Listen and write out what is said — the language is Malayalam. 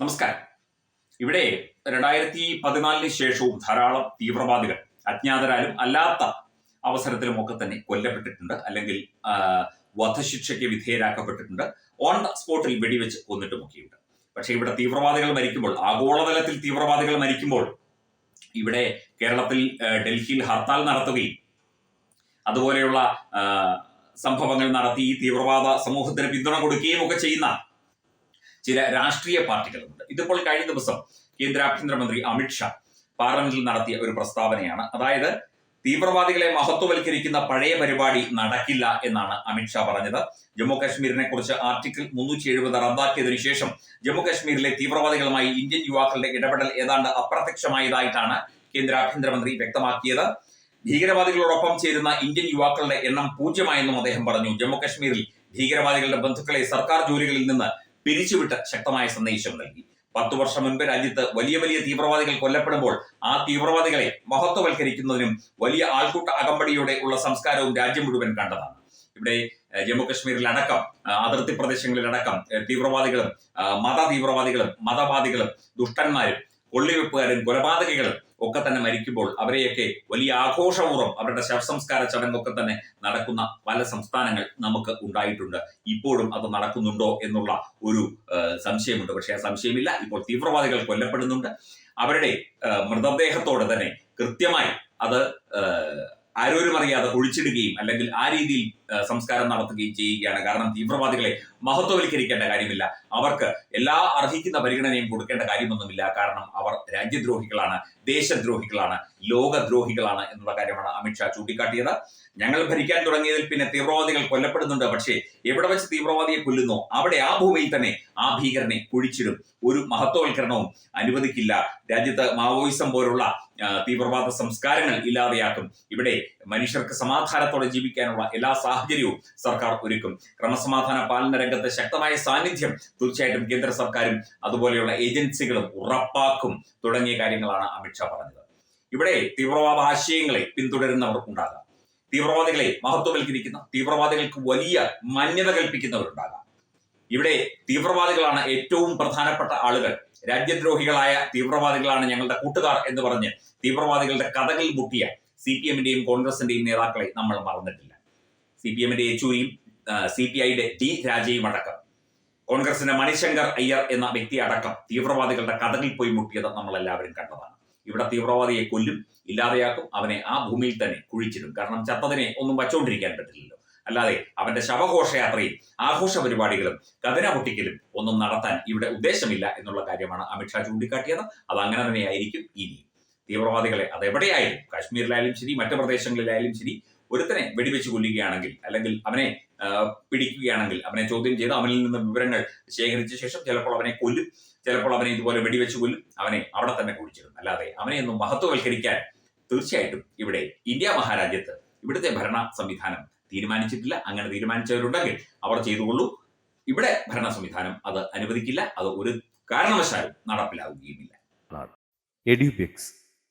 നമസ്കാരം. ഇവിടെ രണ്ടായിരത്തി പതിനാലിന് ശേഷവും ധാരാളം തീവ്രവാദികൾ അജ്ഞാതരാലും അല്ലാത്ത അവസരത്തിലും ഒക്കെ തന്നെ കൊല്ലപ്പെട്ടിട്ടുണ്ട്. അല്ലെങ്കിൽ വധശിക്ഷയ്ക്ക് വിധേയരാക്കപ്പെട്ടിട്ടുണ്ട്. ഓൺ ദ സ്പോട്ടിൽ വെടിവെച്ച് കൊന്നിട്ടുമൊക്കെയുണ്ട് പക്ഷേ ഇവിടെ തീവ്രവാദികൾ മരിക്കുമ്പോൾ ആഗോളതലത്തിൽ തീവ്രവാദികൾ മരിക്കുമ്പോൾ ഇവിടെ കേരളത്തിൽ ഡൽഹിയിൽ ഹർത്താൽ നടത്തുകയും അതുപോലെയുള്ള സംഭവങ്ങൾ നടത്തി ഈ തീവ്രവാദ സമൂഹത്തിന് പിന്തുണ കൊടുക്കുകയും ഒക്കെ ചെയ്യുന്ന ചില രാഷ്ട്രീയ പാർട്ടികളുണ്ട്. ഇതിപ്പോൾ കഴിഞ്ഞ ദിവസം കേന്ദ്ര ആഭ്യന്തരമന്ത്രി അമിത്ഷാ പാർലമെന്റിൽ നടത്തിയ ഒരു പ്രസ്താവനയാണ്. അതായത് തീവ്രവാദികളെ മഹത്വവൽക്കരിക്കുന്ന പഴയ പരിപാടി നടക്കില്ല എന്നാണ് അമിത്ഷാ പറഞ്ഞത്. ജമ്മു കാശ്മീരിനെ കുറിച്ച് ആർട്ടിക്കിൾ മുന്നൂറ്റി എഴുപത് റദ്ദാക്കിയതിനു ശേഷം ജമ്മു കാശ്മീരിലെ തീവ്രവാദികളുമായി ഇന്ത്യൻ യുവാക്കളുടെ ഇടപെടൽ ഏതാണ്ട് അപ്രത്യക്ഷമായതായിട്ടാണ് കേന്ദ്ര ആഭ്യന്തരമന്ത്രി വ്യക്തമാക്കിയത്. ഭീകരവാദികളോടൊപ്പം ചേരുന്ന ഇന്ത്യൻ യുവാക്കളുടെ എണ്ണം പൂജ്യമായെന്നും അദ്ദേഹം പറഞ്ഞു. ജമ്മു കാശ്മീരിൽ ഭീകരവാദികളുടെ ബന്ധുക്കളെ സർക്കാർ ജോലികളിൽ നിന്ന് പിരിച്ചുവിട്ട് ശക്തമായ സന്ദേശം നൽകി. പത്തു വർഷം മുൻപ് രാജ്യത്ത് വലിയ വലിയ തീവ്രവാദികൾ കൊല്ലപ്പെടുമ്പോൾ ആ തീവ്രവാദികളെ മഹത്വവൽക്കരിക്കുന്നതിനും വലിയ ആൾക്കൂട്ട അകമ്പടിയോടെ ഉള്ള സംസ്കാരവും രാജ്യം മുഴുവൻ കണ്ടതാണ്. ഇവിടെ ജമ്മു അതിർത്തി പ്രദേശങ്ങളിലടക്കം തീവ്രവാദികളും മത തീവ്രവാദികളും മതവാദികളും ദുഷ്ടന്മാരും കൊള്ളിവെപ്പുകാരും കൊലപാതകികളും ഒക്കെ തന്നെ മരിക്കുമ്പോൾ അവരെയൊക്കെ വലിയ ആഘോഷപൂർവം അവരുടെ ശവസംസ്കാര ചടങ്ങൊക്കെ തന്നെ നടക്കുന്ന പല സംസ്ഥാനങ്ങൾ നമുക്ക് ഉണ്ടായിട്ടുണ്ട്. ഇപ്പോഴും അത് നടക്കുന്നുണ്ടോ എന്നുള്ള ഒരു സംശയമുണ്ട്. പക്ഷേ ആ സംശയമില്ല. ഇപ്പോൾ തീവ്രവാദികൾ കൊല്ലപ്പെടുന്നുണ്ട്. അവരുടെ മൃതദേഹത്തോടെ തന്നെ കൃത്യമായി അത് ആരോരും അറിയാതെ ഒഴിച്ചിടുകയും അല്ലെങ്കിൽ ആ രീതിയിൽ സംസ്കാരം നടത്തുകയും ചെയ്യുകയാണ്. കാരണം തീവ്രവാദികളെ മഹത്വവൽക്കരിക്കേണ്ട കാര്യമില്ല. അവർക്ക് എല്ലാ അർഹിക്കുന്ന പരിഗണനയും കൊടുക്കേണ്ട കാര്യമൊന്നുമില്ല. കാരണം അവർ രാജ്യദ്രോഹികളാണ് ദേശദ്രോഹികളാണ് ലോകദ്രോഹികളാണ് എന്നുള്ള കാര്യമാണ് അമിത്ഷാ ചൂണ്ടിക്കാട്ടിയത്. ഞങ്ങൾ ഭരിക്കാൻ തുടങ്ങിയതിൽ പിന്നെ തീവ്രവാദികൾ കൊല്ലപ്പെടുന്നുണ്ട്. പക്ഷേ എവിടെ വെച്ച് തീവ്രവാദിയെ കൊല്ലുന്നു അവിടെ ആ ഭൂമിയിൽ തന്നെ ആ ഭീകരനെ കുഴിച്ചിടും. ഒരു മഹത്വവൽക്കരണവും അനുവദിക്കില്ല. രാജ്യത്ത് മാവോയിസം പോലുള്ള തീവ്രവാദ സംസ്കാരങ്ങൾ ഇല്ലാതെയാക്കും. ഇവിടെ മനുഷ്യർക്ക് സമാധാനത്തോടെ ജീവിക്കാനുള്ള എല്ലാ സാഹചര്യവും സർക്കാർ ഒരുക്കും. ക്രമസമാധാന പാലന രംഗത്ത് ശക്തമായ സാന്നിധ്യം തീർച്ചയായിട്ടും കേന്ദ്ര സർക്കാരും അതുപോലെയുള്ള ഏജൻസികളും ഉറപ്പാക്കും തുടങ്ങിയ കാര്യങ്ങളാണ് അമിത്ഷാ പറഞ്ഞത്. ഇവിടെ തീവ്രവാദ ആശയങ്ങളെ പിന്തുടരുന്നവർക്കുണ്ടാകാം തീവ്രവാദികളെ മഹത്വവൽക്കരിക്കുന്ന തീവ്രവാദികൾക്ക് വലിയ മാന്യത കൽപ്പിക്കുന്നവരുണ്ടാകാം. ഇവിടെ തീവ്രവാദികളാണ് ഏറ്റവും പ്രധാനപ്പെട്ട ആളുകൾ. രാജ്യദ്രോഹികളായ തീവ്രവാദികളാണ് ഞങ്ങളുടെ കൂട്ടുകാർ എന്ന് പറഞ്ഞ് തീവ്രവാദികളുടെ കഥകളിൽ മുട്ടിയ സി പി എമ്മിന്റെയും കോൺഗ്രസിന്റെയും നേതാക്കളെ നമ്മൾ മറന്നിട്ടില്ല. സി പി എമ്മിന്റെ യെച്ചൂരിയും സി പി ഐയുടെ ടി രാജയും അടക്കം. കോൺഗ്രസിന്റെ മണിശങ്കർ അയ്യർ എന്ന വ്യക്തി അടക്കം തീവ്രവാദികളുടെ കഥകളിൽ പോയി മുട്ടിയത് നമ്മൾ എല്ലാവരും കണ്ടതാണ്. ഇവിടെ തീവ്രവാദിയെ കൊല്ലും ഇല്ലാതെയാക്കും അവനെ ആ ഭൂമിയിൽ തന്നെ കുഴിച്ചിടും. കാരണം ചത്തതിനെ ഒന്നും വച്ചുകൊണ്ടിരിക്കാൻ പറ്റില്ലല്ലോ. അല്ലാതെ അവന്റെ ശവഘോഷയാത്രയും ആഘോഷ പരിപാടികളും കഥന പൊട്ടിക്കലും ഒന്നും നടത്താൻ ഇവിടെ ഉദ്ദേശമില്ല എന്നുള്ള കാര്യമാണ് അമിത്ഷാ ചൂണ്ടിക്കാട്ടിയത്. അത് അങ്ങനെ തന്നെയായിരിക്കും ഇനി തീവ്രവാദികളെ അതെവിടെയായാലും കാശ്മീരിലായാലും ശരി മറ്റു പ്രദേശങ്ങളിലായാലും ശരി ഒരുത്തനെ വെടിവെച്ച് കൊല്ലുകയാണെങ്കിൽ അല്ലെങ്കിൽ അവനെ പിടിക്കുകയാണെങ്കിൽ അവനെ ചോദ്യം ചെയ്ത് അവനിൽ നിന്ന് വിവരങ്ങൾ ശേഖരിച്ച ശേഷം ചിലപ്പോൾ അവനെ കൊല്ലും. ചിലപ്പോൾ അവനെ ഇതുപോലെ വെടിവെച്ച് കൊല്ലും. അവനെ അവിടെ തന്നെ കുഴിച്ചിടും. അല്ലാതെ അവനെ ഒന്നും മഹത്വവൽക്കരിക്കാൻ തീർച്ചയായിട്ടും ഇവിടെ ഇന്ത്യ മഹാരാജ്യത്ത് ഇവിടുത്തെ ഭരണ സംവിധാനം തീരുമാനിച്ചിട്ടില്ല. അങ്ങനെ തീരുമാനിച്ചവരുണ്ടെങ്കിൽ അവർ ചെയ്തുകൊള്ളൂ. ഇവിടെ ഭരണ സംവിധാനം അത് അനുവദിക്കില്ല. അത് ഒരു കാരണവശാലും നടപ്പിലാവുകയുമില്ല. Edubix